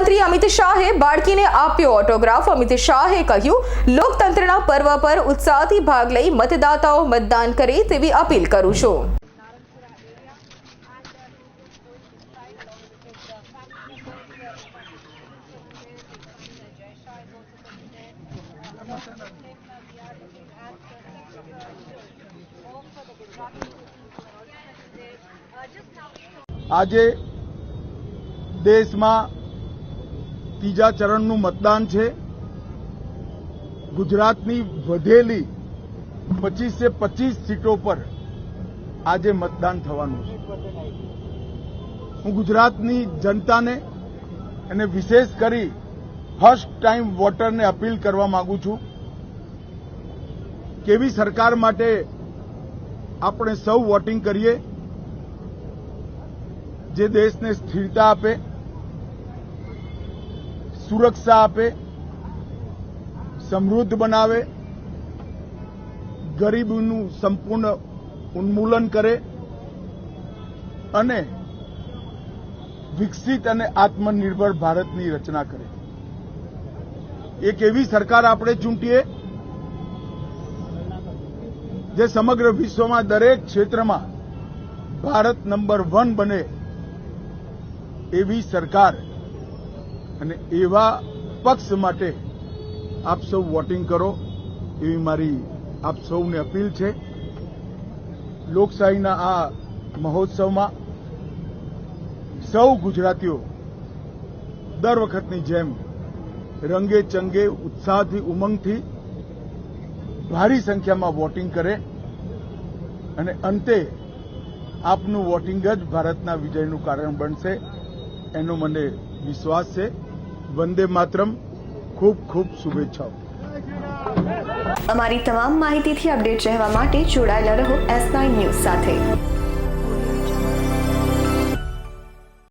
ગૃહમંત્રી અમિત શાહે બાળકીને આપ્યો ઓટોગ્રાફ અમિત શાહે કહ્યું, લોકતંત્રના પર્વ પર ઉત્સાહથી ભાગ લઈ મતદાતાઓ મતદાન કરે તેવી અપીલ કરું છું. આજે દેશમાં ત્રીજા ચરણનું મતદાન છે. ગુજરાતની વધેલી પચીસે પચીસ સીટો પર આજે મતદાન થવાનું છે. હું ગુજરાતની જનતાને અને વિશેષ કરી ફર્સ્ટ ટાઈમ વોટરને અપીલ કરવા માંગુ છું કેવી સરકાર માટે આપણે સૌ વોટિંગ કરીએ જે દેશને સ્થિરતા આપે સુરક્ષા આપે, સમૃદ્ધ બનાવે, ગરીબીનું સંપૂર્ણ ઉન્મૂલન કરે અને વિકસિત અને આત્મનિર્ભર ભારતની રચના કરે. એક એવી સરકાર આપણે ચૂંટીએ, જે સમગ્ર વિશ્વમાં દરેક ક્ષેત્રમાં ભારત નંબર વન બને એવી સરકાર અને એવા પક્ષ માટે આપ સૌ વોટિંગ કરો, એવી મારી આપ સૌને અપીલ છે. લોકશાહીના આ મહોત્સવમાં સૌ ગુજરાતીઓ દર વખતની જેમ રંગે ચંગે, ઉત્સાહથી, ઉમંગથી ભારી સંખ્યામાં વોટિંગ કરે અને અંતે આપનું વોટિંગ જ ભારતના વિજયનું કારણ બનશે, એનો મને વિશ્વાસ છે. વંદે માતરમ, ખૂબ ખૂબ શુભેચ્છાઓ. અમારી તમામ માહિતીથી અપડેટ રહેવા માટે જોડાયેલા રહો એસ નાઇન ન્યૂઝ સાથે.